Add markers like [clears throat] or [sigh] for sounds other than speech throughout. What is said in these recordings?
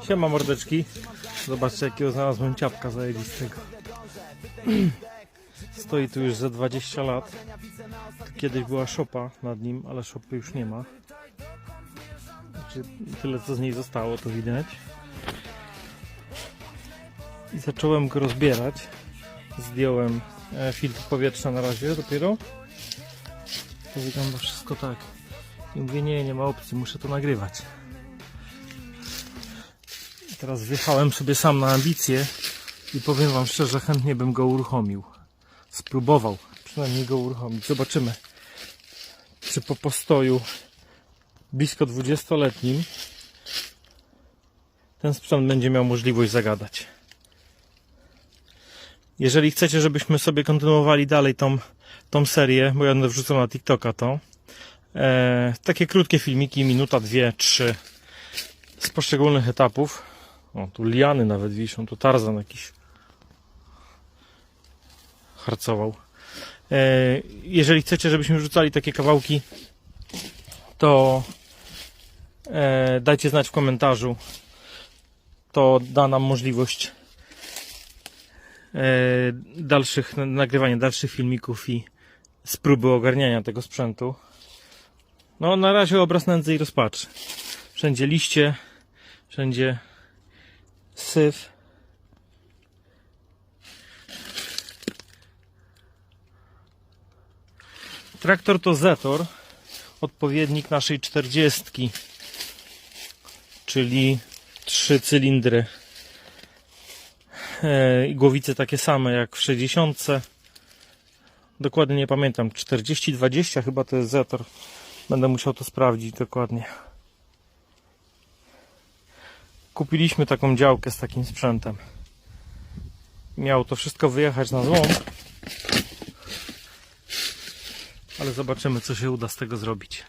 Siema mordeczki. Zobaczcie jakiego znalazłem ciapka zajebistego. [clears throat] Stoi tu już za 20 lat. Kiedyś była szopa nad nim, ale szopy już nie ma. Znaczy, tyle co z niej zostało, to widać. I zacząłem go rozbierać. Zdjąłem e, filtr powietrza na razie dopiero. To wygląda wszystko tak. I mówię, nie, nie ma opcji, muszę to nagrywać. Teraz wjechałem sobie sam na ambicje i powiem wam szczerze, chętnie bym go uruchomił. Spróbował przynajmniej go uruchomić. Zobaczymy, czy po postoju blisko 20-letnim ten sprzęt będzie miał możliwość zagadać. Jeżeli chcecie, żebyśmy sobie kontynuowali dalej tą, tą serię, bo ja będę wrzucał na TikToka to, e, takie krótkie filmiki, minuta, dwie, trzy, z poszczególnych etapów. O, tu liany nawet wiszą, tu Tarzan jakiś harcował. E, jeżeli chcecie, żebyśmy wrzucali takie kawałki, to e, dajcie znać w komentarzu. To da nam możliwość e, dalszych, nagrywania dalszych filmików i spróby ogarniania tego sprzętu. No, na razie obraz nędzy i rozpaczy. Wszędzie liście, wszędzie syf. Traktor to Zetor, odpowiednik naszej 40, czyli trzy cylindry. E, i głowice takie same jak w 60. Dokładnie nie pamiętam, 40-20 chyba to jest Zetor. Będę musiał to sprawdzić dokładnie. Kupiliśmy taką działkę z takim sprzętem. Miało to wszystko wyjechać na złom. Ale zobaczymy, co się uda z tego zrobić.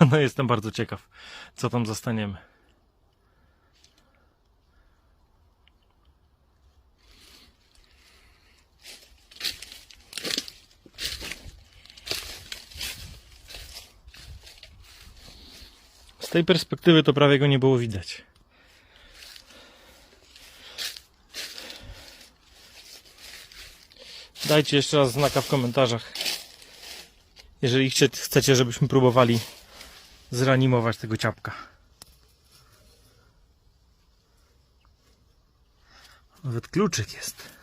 [laughs] No jestem bardzo ciekaw, co tam zostaniemy. Tej perspektywy to prawie go nie było widać. Dajcie jeszcze raz znaka w komentarzach. Jeżeli chcecie, żebyśmy próbowali zreanimować tego ciapka. Nawet kluczyk jest.